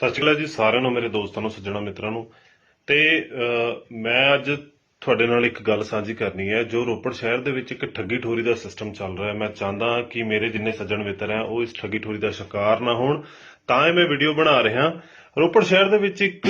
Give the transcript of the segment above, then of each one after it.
ਸਤਿ ਸ਼੍ਰੀ ਅਕਾਲ ਜੀ, ਸਾਰਿਆਂ ਨੂੰ, ਮੇਰੇ ਦੋਸਤਾਂ ਨੂੰ, ਸੱਜਣਾ, ਮਿੱਤਰਾਂ ਨੂੰ। ਤੇ ਮੈਂ ਅੱਜ ਤੁਹਾਡੇ ਨਾਲ ਇੱਕ ਗੱਲ ਸਾਂਝੀ ਕਰਨੀ ਹੈ, ਜੋ ਰੋਪੜ ਸ਼ਹਿਰ ਦੇ ਵਿੱਚ ਇੱਕ ਠੱਗੀ ਠੋਰੀ ਦਾ ਸਿਸਟਮ ਚੱਲ ਰਿਹਾ ਹੈ। ਮੈਂ ਚਾਹੁੰਦਾ ਕਿ ਮੇਰੇ ਜਿੰਨੇ ਸੱਜਣ ਮਿੱਤਰ ਹੈ, ਉਹ ਇਸ ਠੱਗੀ ਠੋਰੀ ਦਾ ਸ਼ਿਕਾਰ ਨਾ ਹੋਣ। ਤਾਂ ਇਹ ਮੈਂ ਵੀਡੀਓ ਬਣਾ ਰਿਹਾ। ਰੋਪੜ ਸ਼ਹਿਰ ਦੇ ਵਿੱਚ ਇੱਕ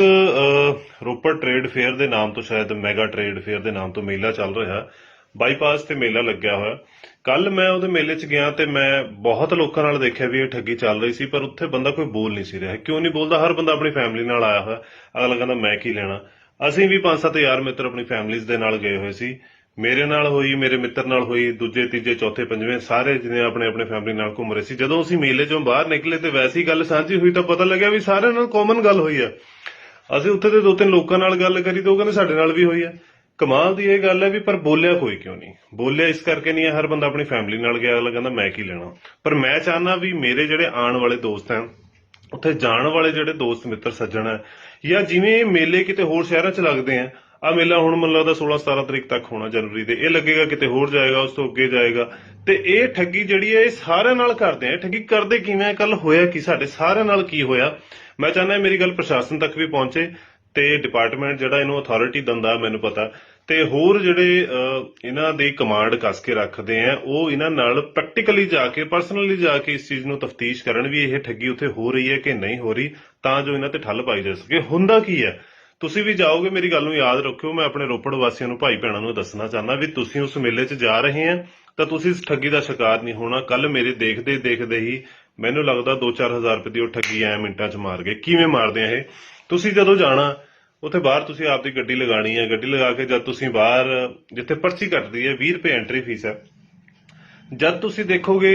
ਰੋਪੜ ਟ੍ਰੇਡ ਫੇਅਰ ਦੇ ਨਾਮ ਤੋਂ ਸ਼ਾਇਦ ਮੈਗਾ ਟ੍ਰੇਡ ਫੇਅਰ ਦੇ ਨਾਮ ਤੋਂ ਮੇਲਾ ਚੱਲ ਰਿਹਾ। ਬਾਈਪਾਸ ਤੇ ਮੇਲਾ ਲੱਗਿਆ ਹੋਇਆ। ਕੱਲ ਮੈਂ ਉਹਦੇ ਮੇਲੇ 'ਚ ਗਿਆ ਤੇ ਮੈਂ ਬਹੁਤ ਲੋਕਾਂ ਨਾਲ ਦੇਖਿਆ ਵੀ ਇਹ ਠੱਗੀ ਚੱਲ ਰਹੀ ਸੀ, ਪਰ ਉੱਥੇ ਬੰਦਾ ਕੋਈ ਬੋਲ ਨਹੀਂ ਸੀ ਰਿਹਾ। ਕਿਉਂ ਨਹੀਂ ਬੋਲਦਾ? ਹਰ ਬੰਦਾ ਆਪਣੀ ਫੈਮਿਲੀ ਨਾਲ ਆਇਆ ਹੋਇਆ। ਅਗਲਾ ਕਹਿੰਦਾ, ਮੈਂ ਕੀ ਲੈਣਾ? ਅਸੀਂ ਵੀ ਪੰਜ ਸੱਤ ਯਾਰ ਮਿੱਤਰ ਆਪਣੀ ਫੈਮਿਲੀਜ਼ ਦੇ ਨਾਲ ਗਏ ਹੋਏ ਸੀ। ਮੇਰੇ ਨਾਲ ਹੋਈ, ਮੇਰੇ ਮਿੱਤਰ ਨਾਲ ਹੋਈ, ਦੂਜੇ, ਤੀਜੇ, ਚੌਥੇ, ਪੰਜਵੇਂ, ਸਾਰੇ ਜਿਹਨੇ ਆਪਣੇ ਆਪਣੇ ਫੈਮਿਲੀ ਨਾਲ ਘੁੰਮ ਰਹੇ ਸੀ। ਜਦੋਂ ਅਸੀਂ ਮੇਲੇ 'ਚੋਂ ਬਾਹਰ ਨਿਕਲੇ ਤੇ ਵੈਸੀ ਗੱਲ ਸਾਂਝੀ ਹੋਈ ਤਾਂ ਪਤਾ ਲੱਗਿਆ ਵੀ ਸਾਰਿਆਂ ਨਾਲ ਕਾਮਨ ਗੱਲ ਹੋਈ ਆ। ਅਸੀਂ ਉੱਥੇ ਦੇ ਦੋ ਤਿੰਨ ਲੋਕਾਂ ਨਾਲ ਗੱਲ ਕਰੀ ਤੇ ਉਹ ਕਹਿੰਦੇ ਸਾਡੇ ਨਾਲ ਵੀ ਹੋਈ ਹੈ ਕਮਾਲ ਦੀ ਇਹ ਗੱਲ ਹੈ ਵੀ ਪਰ ਬੋਲਿਆ ਕੋਈ ਕਿਉਂ ਨਹੀਂ? ਬੋਲਿਆ ਇਸ ਕਰਕੇ ਨਹੀਂ ਹੈ, ਹਰ ਬੰਦਾ ਆਪਣੀ ਫੈਮਿਲੀ ਨਾਲ ਗਿਆ, ਅਗਲਾ ਕਹਿੰਦਾ ਮੈਂ ਕੀ ਲੈਣਾ? ਪਰ ਮੈਂ ਚਾਹਨਾ ਵੀ ਮੇਰੇ ਜਿਹੜੇ ਆਉਣ ਵਾਲੇ ਦੋਸਤ ਹਨ ਉੱਥੇ ਜਾਣ ਵਾਲੇ ਜਿਹੜੇ ਦੋਸਤ, ਮਿੱਤਰ, ਸੱਜਣ ਹੈ, ਜਾਂ ਜਿਵੇਂ ਇਹ ਮੇਲੇ ਕਿਤੇ ਹੋਰ ਸ਼ਹਿਰਾਂ 'ਚ ਲੱਗਦੇ ਆ ਆ ਮੇਲਾ ਹੁਣ ਮੈਨੂੰ ਲੱਗਦਾ 16 17 ਤਰੀਕ ਤੱਕ ਹੋਣਾ ਜਨਵਰੀ ਦੇ ਇਹ ਲੱਗੇਗਾ ਕਿਤੇ ਹੋਰ ਜਾਏਗਾ, ਉਸ ਤੋਂ ਅੱਗੇ ਜਾਏਗਾ। ਤੇ ਇਹ ਠੱਗੀ ਜਿਹੜੀ ਹੈ, ਇਹ ਸਾਰਿਆਂ ਨਾਲ ਕਰਦੇ ਆ ਇਹ ਠੱਗੀ ਕਰਦੇ ਕਿਵੇਂ ਕੱਲ ਹੋਇਆ ਕੀ ਸਾਡੇ ਸਾਰਿਆਂ ਨਾਲ ਕੀ ਹੋਇਆ? ਮੈਂ ਚਾਹੁੰਦਾ ਮੇਰੀ ਗੱਲ ਪ੍ਰਸ਼ਾਸਨ ਤੱਕ ਵੀ ਪਹੁੰਚੇ ਤੇ ਡਿਪਾਰਟਮੈਂਟ ਜਿਹੜਾ ਇਹਨੂੰ ਅਥਾਰਟੀ ਦਿੰਦਾ, ਮੈਨੂੰ ਪਤਾ। ਤੇ ਹੋਰ ਜਿਹੜੇ ਅਹ, ਇਹਨਾਂ ਦੀ ਕਮਾਂਡ ਕੱਸ ਕੇ ਰੱਖਦੇ ਆ ਉਹ ਇਹਨਾਂ ਨਾਲ ਪ੍ਰੈਕਟੀਕਲੀ ਜਾ ਕੇ ਪਰਸਨਲੀ ਜਾ ਕੇ ਇਸ ਚੀਜ਼ ਨੂੰ ਤਫਤੀਸ਼ ਕਰਨ ਵੀ ਇਹ ਠੱਗੀ ਉੱਥੇ ਹੋ ਰਹੀ ਹੈ ਕਿ ਨਹੀਂ ਹੋ ਰਹੀ ਤਾਂ ਜੋ ਇਹਨਾਂ ਤੇ ਠੱਲ ਪਾਈ ਜਾ ਸਕੇ। ਹੁੰਦਾ ਕੀ ਹੈ? ਤੁਸੀਂ ਵੀ ਜਾਓਗੇ ਮੇਰੀ ਗੱਲ ਨੂੰ ਯਾਦ ਰੱਖਿਓ ਮੈਂ ਆਪਣੇ ਰੋਪੜ ਵਾਸੀਆਂ ਨੂੰ ਭਾਈ ਭੈਣਾਂ ਨੂੰ ਦੱਸਣਾ ਚਾਹੁੰਦਾ ਵੀ ਤੁਸੀਂ ਉਸ ਮੇਲੇ 'ਚ ਜਾ ਰਹੇ ਆ ਤਾਂ ਤੁਸੀਂ ਇਸ ਠੱਗੀ ਦਾ ਸ਼ਿਕਾਰ ਨਹੀਂ ਹੋਣਾ। ਕੱਲ ਮੇਰੇ ਦੇਖਦੇ ਦੇਖਦੇ ਹੀ ਮੈਨੂੰ ਲੱਗਦਾ 2-4000 ਰੁਪਏ ਦੀ ਉਹ ਠੱਗੀ ਐ ਮਿੰਟਾਂ 'ਚ ਮਾਰ ਗਏ। ਕਿਵੇਂ ਮਾਰਦੇ ਆ ਇਹ? ਤੁਸੀਂ ਜਦੋਂ ਜਾਣਾ ਉੱਥੇ ਬਾਹਰ ਤੁਸੀਂ ਆਪਦੀ ਗੱਡੀ ਲਗਾਣੀ ਹੈ। ਗੱਡੀ ਲਗਾ ਕੇ ਜਦ ਤੁਸੀਂ ਬਾਹਰ, ਜਿੱਥੇ ਪਰਚੀ ਕੱਟਦੀ ਹੈ 20 ਰੁਪਏ ਐਂਟਰੀ ਫੀਸ ਹੈ। ਜਦ ਤੁਸੀਂ ਦੇਖੋਗੇ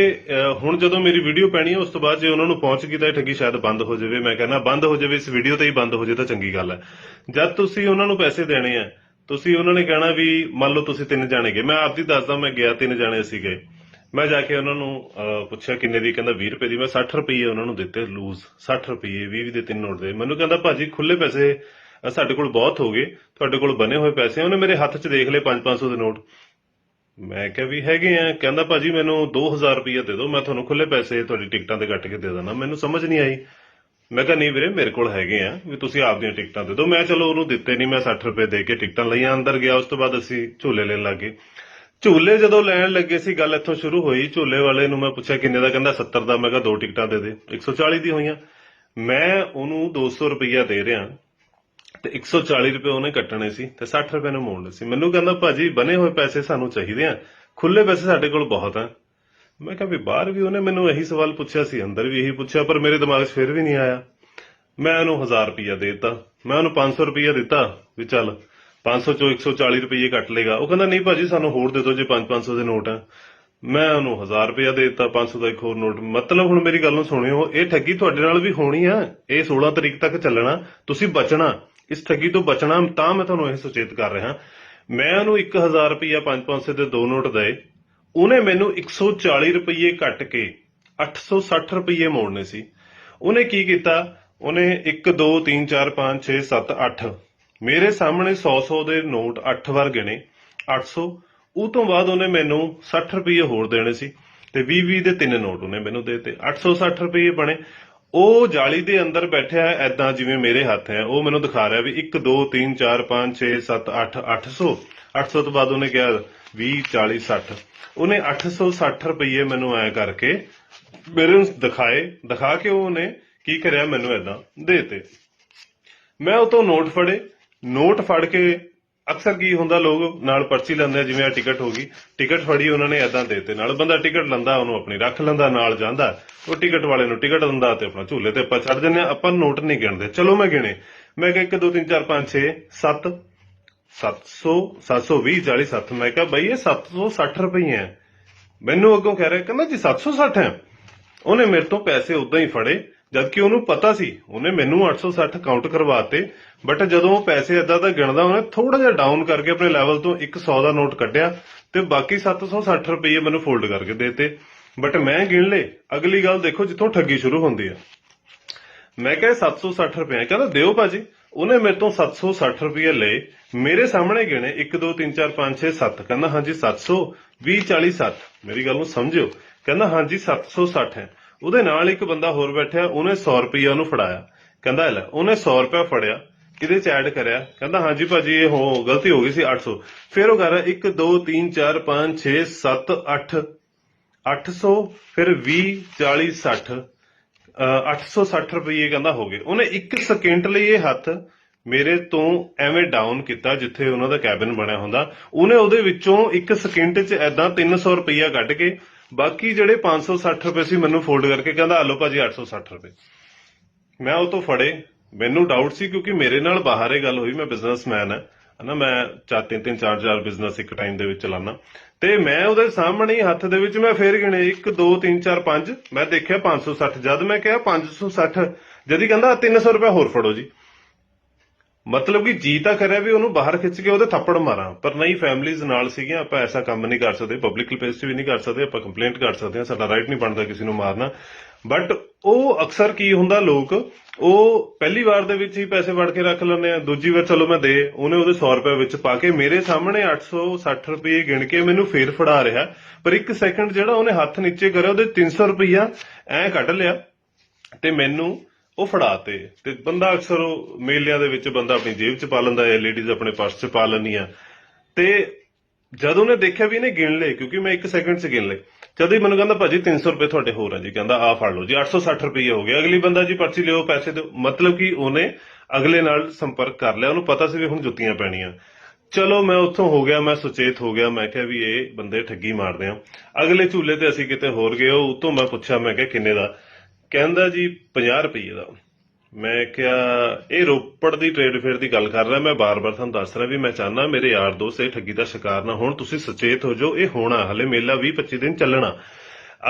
ਹੁਣ ਜਦੋਂ ਮੇਰੀ ਵੀਡੀਓ ਪੈਣੀ ਹੈ, ਉਸ ਤੋਂ ਬਾਅਦ ਜੇ ਉਹਨਾਂ ਨੂੰ ਪਹੁੰਚ ਗਈ ਤਾਂ ਇਹ ਠੱਗੀ ਸ਼ਾਇਦ ਬੰਦ ਹੋ ਜਾਵੇ। ਮੈਂ ਕਹਿੰਦਾ ਬੰਦ ਹੋ ਜਾਵੇ, ਇਸ ਵੀਡੀਓ ਤੇ ਹੀ ਬੰਦ ਹੋ ਜਾਵੇ ਤਾਂ ਚੰਗੀ ਗੱਲ ਹੈ। ਜਦ ਤੁਸੀਂ ਉਹਨਾਂ ਨੂੰ ਪੈਸੇ ਦੇਣੇ ਆ ਤੁਸੀਂ ਉਹਨਾਂ ਨੇ ਕਹਿਣਾ ਵੀ ਮੰਨ ਲਓ ਤੁਸੀਂ ਤਿੰਨ ਜਾਣੇ ਗਏ। ਮੈਂ ਆਪ ਆਪਦੀ ਦੱਸਦਾ, ਮੈਂ ਗਿਆ, ਤਿੰਨ ਜਾਣੇ ਅਸੀਂ ਗਏ। ਮੈਂ ਜਾ ਕੇ ਉਹਨਾਂ ਨੂੰ ਪੁੱਛਿਆ ਕਿੰਨੇ ਦੀ, ਕਹਿੰਦਾ 20 ਰੁਪਏ ਦੀ। ਮੈਂ 60 ਰੁਪਏ ਉਹਨਾਂ ਨੂੰ ਦਿੱਤੇ ਲੂਜ਼ 60 ਰੁਪਏ 20 ਦੇ ਤਿੰਨ ਨੋਟ ਦੇ। ਮੈਨੂੰ ਕਹਿੰਦਾ, ਭਾਜੀ ਖੁੱਲੇ ਪੈਸੇ ਸਾਡੇ ਕੋਲ ਬਹੁਤ ਹੋ ਗਏ। ਤੁਹਾਡੇ ਕੋਲ ਬਣੇ ਹੋਏ ਪੈਸੇ ਉਹਨੇ ਮੇਰੇ ਹੱਥ 'ਚ ਦੇਖ ਲਏ 5-500 ਦੇ ਨੋਟ। ਮੈਂ ਕਿਹਾ ਵੀ ਹੈਗੇ ਆ। ਕਹਿੰਦਾ, ਭਾਜੀ, ਮੈਨੂੰ 2000 ਰੁਪਏ ਦੇ ਦਿਓ, ਮੈਂ ਤੁਹਾਨੂੰ ਖੁੱਲੇ ਪੈਸੇ ਤੁਹਾਡੀ ਟਿਕਟਾਂ ਤੇ ਕੱਟ ਕੇ ਦੇ ਦੇਣਾ ਮੈਨੂੰ ਸਮਝ ਨਹੀਂ ਆਈ। ਮੈਂ ਕਿਹਾ, ਨਹੀਂ ਵੀਰੇ, ਮੇਰੇ ਕੋਲ ਹੈਗੇ ਆ, ਵੀ ਤੁਸੀਂ ਆਪ ਦੀਆਂ ਟਿਕਟਾਂ ਦੇ ਦਿਓ। ਮੈਂ ਚਲੋ, ਉਹਨੂੰ ਦਿੱਤੇ ਨਹੀਂ, ਮੈਂ 60 ਰੁਪਏ ਦੇ ਕੇ ਟਿਕਟਾਂ ਲਈਆਂ, ਅੰਦਰ ਗਿਆ, ਉਸ ਤੋਂ ਬਾਅਦ ਅਸੀਂ ਝੂਲੇ ਲੈਣ ਲੱਗੇ। ਝੂਲੇ ਜਦੋਂ ਲੈਣ ਲੱਗੇ ਸੀ, ਗੱਲ ਇੱਥੋਂ ਸ਼ੁਰੂ ਹੋਈ। ਝੂਲੇ ਵਾਲੇ ਨੂੰ ਮੈਂ ਪੁੱਛਿਆ, ਕਿੰਨੇ ਦਾ? ਕਹਿੰਦਾ 70 ਦਾ। ਮੈਂ ਕਿਹਾ, ਦੋ ਟਿਕਟਾਂ ਦੇ ਦੇ 140 ਦੀ ਹੋਈਆਂ। ਮੈਂ ਉਹਨੂੰ 200 ਰੁਪਈਆ ਦੇ ਰਿਹਾ। ਤੇ 140 ਰੁਪਏ ਉਹਨੇ ਕੱਟਣੇ ਸੀ ਤੇ 60 ਰੁਪਏ ਨੂੰ ਮੋੜਨੇ ਸੀ। ਮੈਨੂੰ ਕਹਿੰਦਾ, ਭਾਜੀ, ਬਣੇ ਹੋਏ ਪੈਸੇ ਸਾਨੂੰ ਚਾਹੀਦੇ ਆ। ਖੁੱਲੇ ਪੈਸੇ ਸਾਡੇ ਕੋਲ ਬਹੁਤ ਆ। ਮੈਂ ਕਿਹਾ, ਵੀ ਬਾਹਰ ਵੀ ਉਹਨੇ ਮੈਨੂੰ ਇਹੀ ਸਵਾਲ ਪੁੱਛਿਆ ਸੀ, ਅੰਦਰ ਵੀ ਇਹੀ ਪੁੱਛਿਆ, ਪਰ ਮੇਰੇ ਦਿਮਾਗ 'ਚ ਫਿਰ ਵੀ ਨਹੀਂ ਆਇਆ। ਮੈਂ ਉਹਨੂੰ 1000 ਰੁਪਇਆ ਦੇ ਦਿੱਤਾ। ਮੈਂ ਉਹਨੂੰ 500 ਰੁਪਇਆ ਦਿੱਤਾ ਵੀ ਚੱਲ 500 ਚੋਂ 140 ਰੁਪਏ ਕੱਟ ਲੇਗਾ ਉਹ ਕਹਿੰਦਾ, ਨਹੀਂ ਭਾਜੀ, ਸਾਨੂੰ ਹੋਰ ਦੇ ਦਿਓ ਜੇ 5-500 ਦੇ ਨੋਟ ਆ। ਮੈਂ ਉਹਨੂੰ 1000 ਰੁਪਇਆ ਦੇ ਦਿੱਤਾ 500 ਦਾ ਇੱਕ ਹੋਰ ਨੋਟ। ਮਤਲਬ ਹੁਣ ਮੇਰੀ ਗੱਲ ਨੂੰ ਸੁਣਿਓ, ਇਹ ਠੱਗੀ ਤੁਹਾਡੇ ਨਾਲ ਵੀ ਹੋਣੀ ਆ। ਇਹ 16 ਤਰੀਕ ਤੱਕ ਚੱਲਣਾ। ਤੁਸੀਂ ਬਚਣਾ। ਇਸ ਠੱਗੀ ਤੋਂ ਬਚਣਾ ਤਾਂ ਮੈਂ ਤੁਹਾਨੂੰ ਇਹ ਸੁਚੇਤ ਕਰ ਰਿਹਾ। ਮੈਂ ਉਹਨੂੰ 1000 ਰੁਪਇਆ 5-500 ਦੇ ਦੋ ਨੋਟ ਦਏ। ਉਹਨੇ ਮੈਨੂੰ 140 ਰੁਪਏ ਕੱਟ ਕੇ 860 ਰੁਪਏ ਮੋੜਨੇ ਸੀ। ਉਹਨੇ ਕੀ ਕੀਤਾ? ਉਹਨੇ 1 2 3 4 5 6 7 8 ਮੇਰੇ ਸਾਹਮਣੇ 100 100 ਦੇ ਨੋਟ 8 ਵਾਰ ਗਿਣੇ 800 ਉਹ ਤੋਂ ਬਾਅਦ ਉਹਨੇ ਮੈਨੂੰ 60 ਰੁਪਏ ਹੋਰ ਦੇਣੇ ਸੀ ਤੇ 20 20 ਦੇ ਤਿੰਨ ਨੋਟ ਉਹਨੇ ਮੈਨੂੰ ਦੇਤੇ। 860 ਰੁਪਏ ਬਣੇ। ਉਹ ਜਾਲੀ ਦੇ ਅੰਦਰ ਬੈਠਿਆ ਐਦਾਂ ਜਿਵੇਂ ਮੇਰੇ ਹੱਥ ਹੈ। ਉਹ ਮੈਨੂੰ ਦਿਖਾ ਰਿਹਾ ਵੀ 1 2 3 4 5 6 7 8 800 800 ਤੋਂ ਬਾਅਦ ਉਹਨੇ ਕਿਹਾ 20 40 60 ਉਹਨੇ 860 ਰੁਪਏ ਮੈਨੂੰ ਐ ਕਰਕੇ ਮੇਰੇ ਨੂੰ ਦਿਖਾਏ। ਦਿਖਾ ਕੇ ਉਹਨੇ ਕੀ ਕਰਿਆ? ਮੈਨੂੰ ਐਦਾਂ ਦੇਤੇ। ਮੈਂ ਉਹ ਤੋਂ ਨੋਟ ਫੜੇ। ਨੋਟ ਫੜ ਕੇ ਅਕਸਰ ਕੀ ਹੁੰਦਾ, ਲੋਕ ਨਾਲ ਪਰਚੀ ਲੈਂਦੇ ਆ, ਜਿਵੇਂ ਆ ਟਿਕਟ ਹੋ ਗਈ। ਟਿਕਟ ਫੜੀ, ਉਹਨਾਂ ਨੇ ਐਦਾਂ ਦੇਤੇ। ਨਾਲ ਬੰਦਾ ਟਿਕਟ ਲੈਂਦਾ, ਉਹਨੂੰ ਆਪਣੀ ਰੱਖ ਲੈਂਦਾ, ਨਾਲ ਜਾਂਦਾ। ਉਹ ਟਿਕਟ ਵਾਲੇ ਨੂੰ ਟਿਕਟ ਦਿੰਦਾ ਤੇ ਆਪਣਾ ਝੂਲੇ ਤੇ ਆਪਾਂ ਚੜ ਜੰਨੇ ਆਪਾਂ ਨੋਟ ਨਹੀਂ ਗਿਣਦੇ। ਚਲੋ ਮੈਂ ਗਿਣੇ। ਮੈਂ ਕਿਹਾ 1 2 3 4 5 6 7 700 720 40 7 ਮੈਂ ਕਿਹਾ ਬਈ ਇਹ 760 ਰੁਪਏ ਹੈ। ਮੈਨੂੰ ਅੱਗੋਂ ਕਹਿ ਰਿਹਾ, ਕਹਿੰਦਾ ਜੀ 760 ਹੈ। ਉਹਨੇ ਮੇਰੇ ਤੋਂ ਪੈਸੇ ਉਦਾਂ ਹੀ ਫੜੇ, ਜਦਕਿ ਉਹਨੂੰ ਪਤਾ ਸੀ, ਉਹਨੇ ਮੈਨੂੰ 860 ਕਾਊਂਟ ਕਰਵਾਤੇ ਬਟ ਜਦੋਂ ਪੈਸੇ ਏਦਾਂ ਦਾ ਗਿਣਦਾ, ਉਹਨੇ ਥੋੜਾ ਜਿਹਾ ਡਾਊਨ ਕਰਕੇ ਆਪਣੇ ਲੈਵਲ ਤੋਂ 100 ਦਾ ਨੋਟ ਕੱਢਿਆ ਤੇ ਬਾਕੀ 760 ਰੁਪਏ ਮੈਨੂੰ ਫੋਲਡ ਕਰਕੇ ਦੇਤੇ। ਬਟ ਮੈਂ ਗਿਣ ਲਏ। ਅਗਲੀ ਗੱਲ ਦੇਖੋ ਜਿੱਥੋਂ ਠੱਗੀ ਸ਼ੁਰੂ ਹੁੰਦੀ ਹੈ ਮੈਂ ਕਿਹਾ 760 ਰੁਪਏ ਹੈ। ਕਹਿੰਦਾ, ਦਿਓ ਭਾਜੀ। ਉਹਨੇ ਮੇਰੇ ਤੋਂ 760 ਰੁਪਏ ਲਏ। ਮੇਰੇ ਸਾਹਮਣੇ ਗਿਣੇ। 1 2 3 4 5 6 7 ਕਹਿੰਦਾ, ਹਾਂਜੀ 700 20 40 60 ਮੇਰੀ ਗੱਲ ਨੂੰ ਸਮਝਿਓ। ਕਹਿੰਦਾ, ਹਾਂਜੀ 760 ਹੈ। ਉਹਦੇ ਨਾਲ ਇੱਕ ਬੰਦਾ ਹੋਰ ਬੈਠਿਆ। ਉਹਨੇ 100 ਰੁਪਏ ਉਹਨੂੰ ਫੜਾਇਆ। ਕਹਿੰਦਾ, ਲੈ, ਉਹਨੇ 100 ਰੁਪਏ ਫੜਿਆ। ਇਹਦੇ ਚ ਐਡ ਕਰਿਆ? ਕਹਿੰਦਾ, ਹਾਂਜੀ ਭਾਜੀ, ਇਹ ਹੋ, ਗਲਤੀ ਹੋ ਗਈ ਸੀ 800 ਫਿਰ ਉਹ ਕਰ ਰਿਹਾ 1 2 3 4 5 6 7 8 800 ਫਿਰ 20 40 60 ਅਹ 860 ਰੁਪਏ ਕਹਿੰਦਾ ਹੋ ਗਏ। ਉਹਨੇ 1 ਸਕਿੰਟ ਲਈ ਇਹ ਹੱਥ ਮੇਰੇ ਤੋਂ ਐਵੇਂ ਡਾਊਨ ਕੀਤਾ, ਜਿੱਥੇ ਉਹਨਾਂ ਦਾ ਕੈਬਿਨ ਬਣਿਆ ਹੁੰਦਾ। ਉਹਨੇ ਉਹਦੇ ਵਿੱਚੋਂ 1 ਸਕਿੰਟ 'ਚ ਐਦਾਂ 300 ਰੁਪਈਆ ਕੱਢ ਕੇ, ਬਾਕੀ ਜਿਹੜੇ 560 ਰੁਪਏ ਸੀ ਮੈਨੂੰ ਫੋਲਡ ਕਰਕੇ ਕਹਿੰਦਾ ਆਲੋ ਭਾਜੀ 860 ਰੁਪਏ। ਮੈਂ ਉਹ ਤੋਂ ਫੜੇ। ਮੈਨੂੰ ਡਾਊਟ ਸੀ ਕਿਉਂਕਿ ਮੇਰੇ ਨਾਲ ਬਾਹਰ ਇਹ ਗੱਲ ਹੋਈ, ਮੈਂ ਬਿਜ਼ਨਸਮੈਨ ਹੈ। ਹਨਾ, ਮੈਂ ਚਾਰ, ਤਿੰਨ ਤਿੰਨ, ਚਾਰ ਚਾਰ ਬਿਜ਼ਨਸ ਇੱਕ ਟਾਈਮ ਦੇ ਵਿੱਚ ਚਲਾਉਣਾ ਤੇ ਮੈਂ ਉਹਦੇ ਸਾਹਮਣੇ ਹੱਥ ਦੇ ਵਿੱਚ ਮੈਂ ਫੇਰ ਗਿਣੇ 1 2 3 4 5 ਮੈਂ ਦੇਖਿਆ 560 ਜਦ ਮੈਂ ਕਿਹਾ 560 ਜਦੀ ਕਹਿੰਦਾ 300 ਰੁਪਏ ਹੋਰ ਫੜੋ ਜੀ। ਮਤਲਬ ਕਿ ਜੀ ਤਾਂ ਕਰਿਆ ਵੀ ਉਹਨੂੰ ਬਾਹਰ ਖਿੱਚ ਕੇ ਉਹਦੇ ਥੱਪੜ ਮਾਰਾਂ। ਪਰ ਨਹੀਂ ਫੈਮਲੀਜ਼ ਨਾਲ ਸੀਗੀਆਂ, ਆਪਾਂ ਐਸਾ ਕੰਮ ਨਹੀਂ ਕਰ ਸਕਦੇ ਪਬਲਿਕ ਪਲੇਸ 'ਚ ਵੀ ਨਹੀਂ ਕਰ ਸਕਦੇ, ਆਪਾਂ ਕੰਪਲੇਂਟ ਕਰ ਸਕਦੇ ਹਾਂ, ਸਾਡਾ ਰਾਈਟ ਨਹੀਂ ਬਣਦਾ ਕਿਸੇ ਨੂੰ ਮਾਰਨਾ। ਬਟ ਉਹ ਅਕਸਰ ਕੀ ਹੁੰਦਾ, ਲੋਕ ਉਹ ਪਹਿਲੀ ਵਾਰ ਦੇ ਵਿੱਚ ਹੀ ਪੈਸੇ ਵੜ ਕੇ ਰੱਖ ਲੈਂਦੇ ਆ, ਦੂਜੀ ਵਾਰ ਚਲੋ ਮੈਂ ਦੇ, ਉਹਨੇ ਉਹਦੇ 100 ਰੁਪਏ ਵਿੱਚ ਪਾ ਕੇ ਮੇਰੇ ਸਾਹਮਣੇ 860 ਰੁਪਏ ਗਿਣ ਕੇ ਮੈਨੂੰ ਫੇਰ ਫੜਾ ਰਿਹਾ। ਪਰ ਇੱਕ ਸੈਕਿੰਡ ਜਿਹੜਾ ਉਹਨੇ ਹੱਥ ਨੀਚੇ ਕਰਿਆ, ਉਹਦੇ 300 ਰੁਪਈਆ ਐ ਕੱਢ ਲਿਆ ਤੇ ਮੈਨੂੰ ਉਹ ਫੜਾਤੇ ਤੇ। ਬੰਦਾ ਅਕਸਰ ਉਹ ਮੇਲਿਆਂ ਦੇ ਵਿੱਚ ਬੰਦਾ ਆਪਣੀ ਜੇਬ 'ਚ ਪਾ ਲੈਂਦਾ ਹੈ ਲੇਡੀਜ਼ ਆਪਣੇ ਪਰਸ 'ਚ ਪਾ ਲੈਂਦੀਆਂ। ਤੇ ਜਦੋਂ ਉਹਨੇ ਦੇਖਿਆ ਵੀ ਇਹਨੇ ਗਿਣ ਲਏ, ਕਿਉਂਕਿ ਮੈਂ 1 ਸੈਕਿੰਡ 'ਚ ਗਿਣ ਲਏ। ਜਦੋਂ ਹੀ ਮੈਨੂੰ ਕਹਿੰਦਾ, ਭਾਜੀ 300 ਰੁਪਏ ਤੁਹਾਡੇ ਹੋਰ ਆ ਜੀ। ਕਹਿੰਦਾ ਆ ਫੜ ਲਓ ਜੀ 860 ਰੁਪਏ ਹੋ ਗਏ। ਅਗਲੀ ਬੰਦਾ ਜੀ ਪਰਚੀ ਲਿਓ, ਪੈਸੇ ਦਿਓ। ਮਤਲਬ ਕਿ ਉਹਨੇ ਅਗਲੇ ਨਾਲ ਸੰਪਰਕ ਕਰ ਲਿਆ। ਉਹਨੂੰ ਪਤਾ ਸੀ ਵੀ ਹੁਣ ਜੁੱਤੀਆਂ ਪੈਣੀਆਂ। ਚਲੋ, ਮੈਂ ਉੱਥੋਂ ਹੋ ਗਿਆ, ਮੈਂ ਸੁਚੇਤ ਹੋ ਗਿਆ। ਮੈਂ ਕਿਹਾ ਵੀ ਇਹ ਬੰਦੇ ਠੱਗੀ ਮਾਰਦੇ ਆ। ਅਗਲੇ ਝੂਲੇ ਤੇ ਅਸੀਂ ਕਿਤੇ ਹੋਰ ਗਏ, ਉਹ ਉਤੋਂ ਮੈਂ ਪੁੱਛਿਆ, ਮੈਂ ਕਿਹਾ, ਕਿੰਨੇ ਦਾ? ਕਹਿੰਦਾ ਜੀ 50 ਰੁਪਏ ਦਾ। ਮੈਂ ਕਿਹਾ, ਇਹ ਰੋਪੜ ਦੀ ਟ੍ਰੇਡ ਫੇਅਰ ਦੀ ਗੱਲ ਕਰ ਰਿਹਾ, ਮੈਂ ਬਾਰ-ਬਾਰ ਤੁਹਾਨੂੰ ਦੱਸ ਰਿਹਾ ਵੀ ਮੈਂ ਚਾਹਨਾ ਮੇਰੇ ਯਾਰ ਦੋਸਤ ਇਹ ਠੱਗੀ ਦਾ ਸ਼ਿਕਾਰ ਨਾ ਹੋਣ, ਤੁਸੀਂ ਸੁਚੇਤ ਹੋ ਜਾਓ, ਇਹ ਹੋਣਾ, ਹਲੇ ਮੇਲਾ 20-25 ਦਿਨ ਚੱਲਣਾ।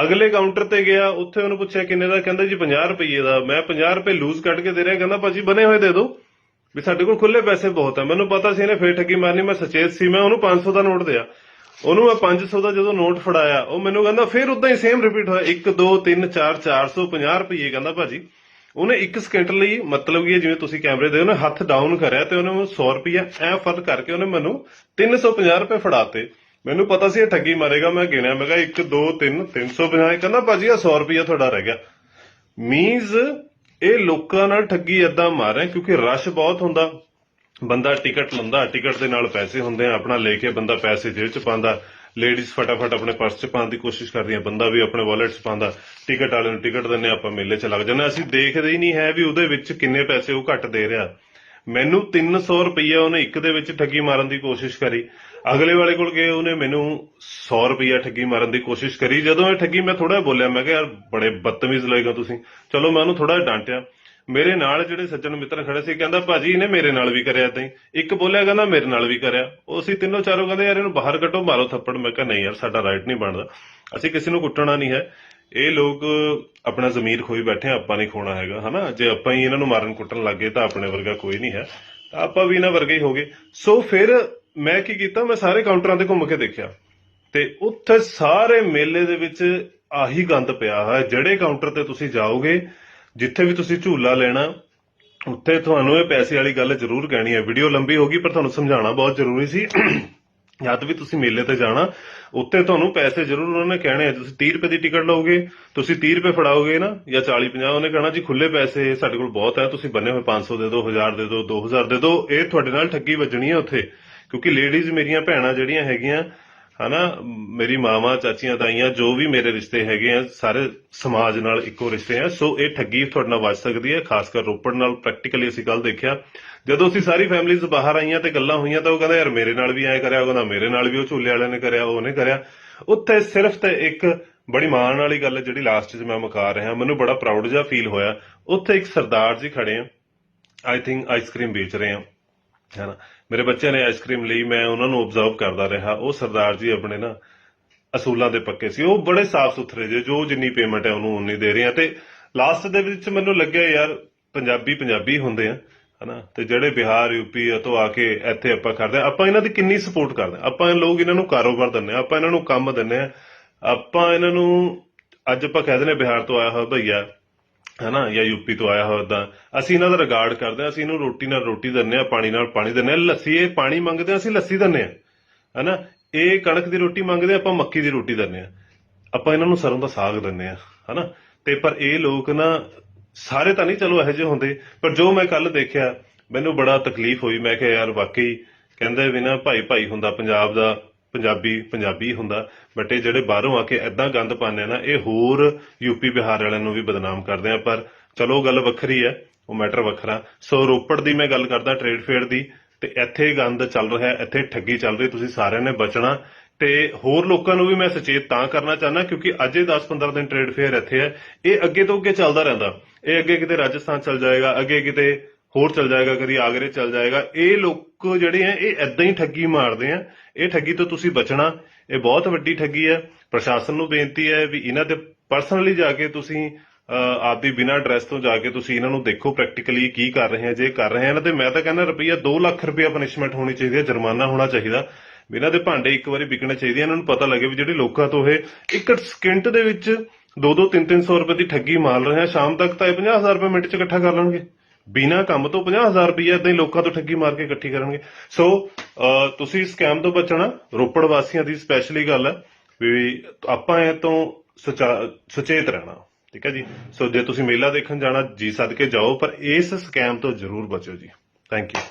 ਅਗਲੇ ਕਾਊਂਟਰ ਤੇ ਗਿਆ, ਉੱਥੇ ਉਹਨੂੰ ਪੁੱਛਿਆ ਕਿੰਨੇ ਦਾ, ਕਹਿੰਦਾ ਜੀ 50 ਰੁਪਏ ਦਾ। ਮੈਂ 50 ਰੁਪਏ ਲੂਜ਼ ਕੱਢ ਕੇ ਦੇ ਰਿਹਾ, ਕਹਿੰਦਾ ਭਾਜੀ ਬਨੇ ਹੋਏ ਦੇ ਦਿਓ ਵੀ ਸਾਡੇ ਕੋਲ ਖੁੱਲੇ ਪੈਸੇ ਬਹੁਤ ਆ, ਮੈਨੂੰ ਪਤਾ ਸੀ ਇਹਨੇ ਫੇਰ ਠੱਗੀ ਮਾਰਨੀ, ਮੈਂ ਸੁਚੇਤ ਸੀ, ਮੈਂ ਉਹਨੂੰ 500 ਦਾ ਨੋਟ ਦਿਆ। ਉਹਨੂੰ ਮੈਂ 500 ਦਾ ਜਦੋਂ ਨੋਟ ਫੜਾਇਆ, ਉਹ ਮੈਨੂੰ ਕਹਿੰਦਾ ਫੇਰ ਉਦਾਂ ਹੀ ਸੇਮ ਰਿਪੀਟ ਹੋਇਆ 1 2 3 4 450 ਰੁਪਏ ਕਹਿੰਦਾ ਭਾਜੀ। ਉਹਨੇ 1 ਸਕਿੰਟ ਲਈ ਮਤਲਬ ਕਿ ਜਿਵੇਂ ਤੁਸੀਂ ਕੈਮਰੇ ਦੇ ਉਹਨੇ ਹੱਥ ਡਾਊਨ ਕਰਿਆ ਤੇ ਉਹਨੇ ਮੈਨੂੰ 100 ਰੁਪਏ ਐ ਫ਼ਰਕ ਕਰਕੇ ਉਹਨੇ ਮੈਨੂੰ 350 ਰੁਪਏ ਫੜਾਤੇ। ਮੈਨੂੰ ਪਤਾ ਸੀ ਇਹ ਠੱਗੀ ਮਾਰੇਗਾ, ਮੈਂ ਗਿਣਿਆ, ਮੈਂ ਕਿਹਾ 1 2 3 350 ਕਹਿੰਦਾ, ਭਾਜੀ ਆ 100 ਰੁਪਏ ਤੁਹਾਡਾ ਰਹਿ ਗਿਆ। ਮੀਨਸ ਇਹ ਲੋਕਾਂ ਨਾਲ ਠੱਗੀ ਏਦਾਂ ਮਾਰ ਰਿਹਾ, ਕਿਉਂਕਿ ਰਸ਼ ਬਹੁਤ ਹੁੰਦਾ। ਬੰਦਾ ਟਿਕਟ ਲੰਦਾ, ਟਿਕਟ ਦੇ ਨਾਲ ਪੈਸੇ ਹੁੰਦੇ ਆ, ਆਪਣਾ ਲੈ ਕੇ ਬੰਦਾ ਪੈਸੇ ਜੇਬ ਚ ਪਾਉਂਦਾ। ਲੇਡੀਜ਼ ਫਟਾਫਟ ਆਪਣੇ ਪਰਸ ਚ ਪਾਉਣ ਦੀ ਕੋਸ਼ਿਸ਼ ਕਰਦੀਆਂ ਬੰਦਾ ਵੀ ਆਪਣੇ ਵਾਲਟ ਚ ਪਾਉਂਦਾ। ਟਿਕਟ ਵਾਲੇ ਨੂੰ ਟਿਕਟ ਦਿੰਨੇ ਆਪਾਂ ਮੇਲੇ ਚ ਲੱਗ ਜਾਂਦੇ ਅਸੀਂ ਦੇਖਦੇ ਹੀ ਨਹੀਂ ਹੈ ਵੀ ਉਹਦੇ ਵਿੱਚ ਕਿੰਨੇ ਪੈਸੇ ਉਹ ਘੱਟ ਦੇ ਰਿਹਾ। ਮੈਨੂੰ 300 ਰੁਪਈਆ ਉਹਨੇ ਇੱਕ ਦੇ ਵਿੱਚ ਠੱਗੀ ਮਾਰਨ ਦੀ ਕੋਸ਼ਿਸ਼ ਕਰੀ। ਅਗਲੇ ਵਾਲੇ ਕੋਲ ਗਏ, ਉਹਨੇ ਮੈਨੂੰ 100 ਰੁਪਈਆ ਠੱਗੀ ਮਾਰਨ ਦੀ ਕੋਸ਼ਿਸ਼ ਕਰੀ। ਜਦੋਂ ਇਹ ਠੱਗੀ ਮੈਂ ਥੋੜਾ ਬੋਲਿਆ, ਮੈਂ ਕਿਹਾ, ਯਾਰ, ਬੜੇ ਬਦਤਮੀਜ਼ ਲੱਗੇਗਾ ਤੁਸੀਂ। ਚਲੋ, ਮੈਂ ਉਹਨੂੰ ਥੋੜਾ ਡਾਂਟਿਆ। ਮੇਰੇ ਨਾਲ ਜਿਹੜੇ ਸੱਜਣ ਮਿੱਤਰ ਖੜੇ ਸੀ, ਕਹਿੰਦਾ ਭਾਜੀ ਇਹਨੇ ਮੇਰੇ ਨਾਲ ਵੀ ਕਰਿਆ ਤਾਂ ਇੱਕ ਬੋਲਿਆ, ਕਹਿੰਦਾ ਮੇਰੇ ਨਾਲ ਵੀ ਕਰਿਆ। ਉਹ ਅਸੀਂ ਤਿੰਨੋਂ ਚਾਰੋਂ ਕਹਿੰਦੇ, ਯਾਰ ਇਹਨੂੰ ਬਾਹਰ ਕੱਢੋ, ਮਾਰੋ ਥੱਪੜ। ਮੈਂ ਕਿਹਾ, ਨਹੀਂ ਯਾਰ, ਸਾਡਾ ਰਾਈਟ ਨਹੀਂ ਬਣਦਾ। ਅਸੀਂ ਕਿਸੇ ਨੂੰ ਕੁੱਟਣਾ ਨਹੀਂ ਹੈ। ਇਹ ਲੋਕ ਆਪਣਾ ਜ਼ਮੀਰ ਖੋਈ ਬੈਠੇ ਆਪਾਂ ਨਹੀਂ ਖੋਣਾ ਹੈਗਾ, ਹਨਾ? ਜੇ ਆਪਾਂ ਹੀ ਇਹਨਾਂ ਨੂੰ ਮਾਰਨ ਕੁੱਟਣ ਲੱਗੇ ਤਾਂ ਆਪਣੇ ਵਰਗਾ ਕੋਈ ਨਹੀਂ ਹੈ। ਤਾਂ ਆਪਾਂ ਵੀ ਇਹਨਾਂ ਵਰਗੇ ਹੀ ਹੋਗੇ ਸੋ ਫਿਰ ਮੈਂ ਕੀ ਕੀਤਾ, ਮੈਂ ਸਾਰੇ ਕਾਊਂਟਰਾਂ ਤੇ ਘੁੰਮ ਕੇ ਦੇਖਿਆ। ਤੇ ਉੱਥੇ ਸਾਰੇ ਮੇਲੇ ਦੇ ਵਿੱਚ ਆਹੀ ਗੰਦ ਪਿਆ ਹੈ। ਜਿਹੜੇ ਕਾਊਂਟਰ ਤੇ ਤੁਸੀਂ ਜਾਓਗੇ ਜਿੱਥੇ ਵੀ ਤੁਸੀਂ ਝੂਲਾ ਲੈਣਾ, ਉੱਥੇ ਤੁਹਾਨੂੰ ਇਹ ਪੈਸੇ ਵਾਲੀ ਗੱਲ ਜ਼ਰੂਰ ਕਹਿਣੀ ਹੈ। ਵੀਡੀਓ ਲੰਬੀ ਹੋਗੀ ਪਰ ਤੁਹਾਨੂੰ ਸਮਝਾਉਣਾ ਬਹੁਤ ਜ਼ਰੂਰੀ ਸੀ। ਜਦ ਵੀ ਤੁਸੀਂ ਮੇਲੇ ਤੇ ਜਾਣਾ, ਉੱਥੇ ਤੁਹਾਨੂੰ ਪੈਸੇ ਜ਼ਰੂਰ ਉਹਨਾਂ ਨੇ ਕਹਿਣੇ ਆ। ਤੁਸੀਂ 30 ਰੁਪਏ ਦੀ ਟਿਕਟ ਲਓਗੇ, ਤੁਸੀਂ 30 ਰੁਪਏ ਫੜਾਓਗੇ ਨਾ, ਜਾਂ 40 50 ਉਹਨੇ ਕਹਿਣਾ, ਜੀ ਖੁੱਲੇ ਪੈਸੇ, ਸਾਡੇ ਕੋਲ ਬਹੁਤ ਹੈ, ਤੁਸੀਂ ਬੰਨੇ ਹੋਏ 500 ਦੇ ਦਿਓ 1000 ਦੇ ਦਿਓ 2000 ਦੇ ਦਿਓ। ਇਹ ਤੁਹਾਡੇ ਨਾਲ ਠੱਗੀ ਵੱਜਣੀ ਹੈ ਉੱਥੇ, ਕਿਉਂਕਿ ਲੇਡੀਜ਼ ਮੇਰੀਆਂ ਭੈਣਾਂ ਜਿਹੜੀਆਂ ਹੈਗੀਆਂ ਹਨਾ? ਮੇਰੀ ਮਾਵਾਂ, ਚਾਚੀਆਂ, ਤਾਈਆਂ, ਜੋ ਵੀ ਮੇਰੇ ਰਿਸ਼ਤੇ ਹੈਗੇ ਆ, ਸਾਰੇ ਸਮਾਜ ਨਾਲ ਇੱਕੋ ਰਿਸ਼ਤੇ ਆ। ਸੋ ਇਹ ਠੱਗੀ ਤੁਹਾਡੇ ਨਾਲ ਵੱਜ ਸਕਦੀ ਹੈ, ਖਾਸ ਕਰ ਰੋਪੜ ਨਾਲ ਪ੍ਰੈਕਟੀਕਲੀ ਅਸੀਂ ਕੱਲ ਦੇਖਿਆ। ਜਦੋਂ ਅਸੀਂ ਸਾਰੀ ਫੈਮਿਲੀਜ਼ ਬਾਹਰ ਆਈਆਂ ਤੇ ਗੱਲਾਂ ਹੋਈਆਂ ਤਾਂ ਉਹ ਕਹਿੰਦਾ, ਯਾਰ ਮੇਰੇ ਨਾਲ ਵੀ ਐਂ ਕਰਿਆ, ਉਹ ਕਹਿੰਦਾ, ਮੇਰੇ ਨਾਲ ਵੀ ਉਹ ਝੂਲੇ ਵਾਲਿਆਂ ਨੇ ਕਰਿਆ ਉਹਨੇ ਕਰਿਆ। ਉੱਥੇ ਸਿਰਫ ਤੇ ਇੱਕ ਬੜੀ ਮਾਣ ਵਾਲੀ ਗੱਲ ਜਿਹੜੀ ਲਾਸਟ 'ਚ ਮੈਂ ਮੁਕਾ ਰਿਹਾ। ਮੈਨੂੰ ਬੜਾ ਪ੍ਰਾਊਡ ਜਿਹਾ ਫੀਲ ਹੋਇਆ। ਉੱਥੇ ਇੱਕ ਸਰਦਾਰ ਜੀ ਖੜੇ ਆ। ਆਈ ਥਿੰਕ ਆਈਸਕ੍ਰੀਮ ਵੇਚ ਰਹੇ ਆ। ਹੈਨਾ? ਮੇਰੇ ਬੱਚਿਆਂ ਨੇ ਆਈਸਕ੍ਰੀਮ ਲਈ ਮੈਂ ਉਹਨਾਂ ਨੂੰ ਆਬਜ਼ਰਵ ਕਰਦਾ ਰਿਹਾ। ਉਹ ਸਰਦਾਰ ਜੀ ਆਪਣੇ ਨਾ ਅਸੂਲਾਂ ਦੇ ਪੱਕੇ ਸੀ। ਉਹ ਬੜੇ ਸਾਫ਼ ਸੁਥਰੇ ਜੇ, ਜੋ ਜਿੰਨੀ ਪੇਮੈਂਟ ਹੈ ਉਹਨੂੰ ਉਨੀ ਦੇ ਰਹੇ ਆ। ਤੇ ਲਾਸਟ ਦੇ ਵਿੱਚ ਮੈਨੂੰ ਲੱਗਿਆ ਯਾਰ ਪੰਜਾਬੀ ਪੰਜਾਬੀ ਹੁੰਦੇ ਆ, ਹਨਾ? ਤੇ ਜਿਹੜੇ ਬਿਹਾਰ ਯੂਪੀ ਤੋਂ ਆ ਕੇ ਇੱਥੇ ਆਪਾਂ ਕਰਦੇ ਆ, ਆਪਾਂ ਇਹਨਾਂ ਦੀ ਕਿੰਨੀ ਸਪੋਰਟ ਕਰਦੇ ਆ? ਆਪਾਂ ਲੋਕ ਇਹਨਾਂ ਨੂੰ ਕਾਰੋਬਾਰ ਦਿੰਦੇ ਆ, ਆਪਾਂ ਇਹਨਾਂ ਨੂੰ ਕੰਮ ਦਿੰਦੇ ਆ। ਆਪਾਂ ਇਹਨਾਂ ਨੂੰ, ਅੱਜ ਆਪਾਂ ਕਹਿ ਦਿੰਦੇ ਹਾਂ ਬਿਹਾਰ ਤੋਂ ਆਇਆ ਹੋਇਆ ਭਈਆ ਹਨਾ, ਜਾਂ ਯੂਪੀ ਤੋਂ ਆਇਆ ਹੋਇਆ ਉਦਾਂ ਅਸੀਂ ਇਹਨਾਂ ਦਾ ਰਿਗਾਰਡ ਕਰਦੇ ਹਾਂ, ਅਸੀਂ ਇਹਨੂੰ ਰੋਟੀ ਨਾਲ ਰੋਟੀ ਦਿੰਨੇ ਆ ਪਾਣੀ ਨਾਲ ਪਾਣੀ ਦਿੰਨੇ ਆ ਲੱਸੀ, ਇਹ ਪਾਣੀ ਮੰਗਦੇ ਆ ਅਸੀਂ ਲੱਸੀ ਦਿੰਨੇ ਆ ਹਨਾ, ਇਹ ਕਣਕ ਦੀ ਰੋਟੀ ਮੰਗਦੇ ਆ ਆਪਾਂ ਮੱਕੀ ਦੀ ਰੋਟੀ ਦਿੰਨੇ ਆ ਆਪਾਂ ਇਹਨਾਂ ਨੂੰ ਸਰੋਂ ਦਾ ਸਾਗ ਦਿੰਨੇ ਆ ਹਨਾ। ਤੇ ਪਰ ਇਹ ਲੋਕ ਨਾ, ਸਾਰੇ ਤਾਂ ਨਹੀਂ ਚਲੋ ਇਹੋ ਜਿਹੇ ਹੁੰਦੇ, ਪਰ ਜੋ ਮੈਂ ਕੱਲ ਦੇਖਿਆ, ਮੈਨੂੰ ਬੜਾ ਤਕਲੀਫ ਹੋਈ, ਮੈਂ ਕਿਹਾ ਯਾਰ ਵਾਕਈ ਕਹਿੰਦੇ ਵੀ ਨਾ ਭਾਈ ਭਾਈ ਹੁੰਦਾ, ਪੰਜਾਬ ਦਾ ਪੰਜਾਬੀ ਪੰਜਾਬੀ ਹੁੰਦਾ। ਬਟ ਇਹ ਜਿਹੜੇ ਬਾਹਰੋਂ ਆ ਕੇ ਐਦਾਂ ਗੰਦ ਪਾਉਂਦੇ ਆ ਨਾ, ਇਹ ਹੋਰ ਯੂਪੀ ਬਿਹਾਰ ਵਾਲਿਆਂ ਨੂੰ ਵੀ ਬਦਨਾਮ ਕਰਦੇ ਆ। ਪਰ ਚਲੋ ਗੱਲ ਵੱਖਰੀ ਹੈ, ਉਹ ਮੈਟਰ ਵੱਖਰਾ। ਸੋ ਰੋਪੜ ਦੀ ਮੈਂ ਗੱਲ ਕਰਦਾ ਟ੍ਰੇਡ ਫੇਅਰ ਦੀ। ਤੇ ਇੱਥੇ ਗੰਦ ਚੱਲ ਰਿਹਾ, ਇੱਥੇ ਠੱਗੀ ਚੱਲ ਰਹੀ, ਤੁਸੀਂ ਸਾਰਿਆਂ ਨੇ ਬਚਣਾ। ਤੇ ਹੋਰ ਲੋਕਾਂ ਨੂੰ ਵੀ ਮੈਂ ਸੁਚੇਤ ਤਾਂ ਕਰਨਾ ਚਾਹਨਾ ਕਿਉਂਕਿ ਅੱਜ ਇਹ 10-15 ਦਿਨ ਟ੍ਰੇਡ ਫੇਅਰ ਇੱਥੇ ਹੈ। ਇਹ ਅੱਗੇ ਤੋਂ ਅੱਗੇ ਚੱਲਦਾ ਰਹਿੰਦਾ। ਇਹ ਅੱਗੇ ਕਿਤੇ ਰਾਜਸਥਾਨ ਚੱਲ ਜਾਏਗਾ, ਅੱਗੇ ਕਿਤੇ ਹੋਰ ਚੱਲ ਜਾਏਗਾ ਕਦੀ ਆਗਰੇ ਚੱਲ ਜਾਏਗਾ। ਇਹ ਲੋਕ ਜਿਹੜੇ ਆ ਇਹ ਐਦਾਂ ਹੀ ਠੱਗੀ ਮਾਰਦੇ ਆ। ਇਹ ਠੱਗੀ ਤੋਂ ਤੁਸੀਂ ਬਚਣਾ। ਇਹ ਬਹੁਤ ਵੱਡੀ ਠੱਗੀ ਹੈ ਪ੍ਰਸ਼ਾਸਨ ਨੂੰ ਬੇਨਤੀ ਹੈ ਵੀ ਇਹਨਾਂ ਦੇ ਪਰਸਨਲੀ ਜਾ ਕੇ ਤੁਸੀਂ ਅਹ, ਆਪਦੀ ਬਿਨਾਂ ਐਡਰੈਸ ਤੋਂ ਜਾ ਕੇ ਤੁਸੀਂ ਇਹਨਾਂ ਨੂੰ ਦੇਖੋ ਪ੍ਰੈਕਟੀਕਲੀ ਕੀ ਕਰ ਰਹੇ ਆ ਜੇ ਕਰ ਰਹੇ ਆ। ਤੇ ਮੈਂ ਤਾਂ ਕਹਿੰਦਾ ਰੁਪਈਆ 2 ਲੱਖ ਰੁਪਈਆ ਪਨਿਸ਼ਮੈਂਟ ਹੋਣੀ ਚਾਹੀਦੀ ਹੈ ਜੁਰਮਾਨਾ ਹੋਣਾ ਚਾਹੀਦਾ। ਵੀ ਇਹਨਾਂ ਦੇ ਭਾਂਡੇ ਇੱਕ ਵਾਰੀ ਵਿਕਣੇ ਚਾਹੀਦੇ ਆ, ਇਹਨਾਂ ਨੂੰ ਪਤਾ ਲੱਗੇ ਵੀ ਜਿਹੜੇ ਲੋਕਾਂ ਤੋਂ ਇਹ ਇੱਕ ਸਕਿੰਟ ਦੇ ਵਿੱਚ 2-2 3-300 ਰੁਪਏ ਦੀ ਠੱਗੀ ਮਾਰ ਰਹੇ ਆ। ਸ਼ਾਮ ਤੱਕ ਤਾਂ ਇਹ 50000 ਰੁਪਏ ਮਿੰਟ 'ਚ ਇਕੱਠਾ ਕਰ ਲੈਣਗੇ। ਬਿਨਾਂ ਕੰਮ ਤੋਂ 50000 ਰੁਪਏ ਇਦਾਂ ਹੀ ਲੋਕਾਂ ਤੋਂ ਠੱਗੀ ਮਾਰ ਕੇ ਇਕੱਠੀ ਕਰਨਗੇ। ਸੋ ਤੁਸੀਂ ਸਕੈਮ ਤੋਂ ਬਚਣਾ, ਰੋਪੜ ਵਾਸੀਆਂ ਦੀ ਸਪੈਸ਼ਲੀ ਗੱਲ ਹੈ ਵੀ ਆਪਾਂ ਇਹ ਤੋਂ ਸੁਚਾ- ਸੁਚੇਤ ਰਹਿਣਾ, ਠੀਕ ਹੈ ਜੀ? ਸੋ ਜੇ ਤੁਸੀਂ ਮੇਲਾ ਦੇਖਣ ਜਾਣਾ, ਜੀ ਸਦਕੇ ਜਾਓ, ਪਰ ਇਸ ਸਕੈਮ ਤੋਂ ਜ਼ਰੂਰ ਬਚੋ ਜੀ। Thank you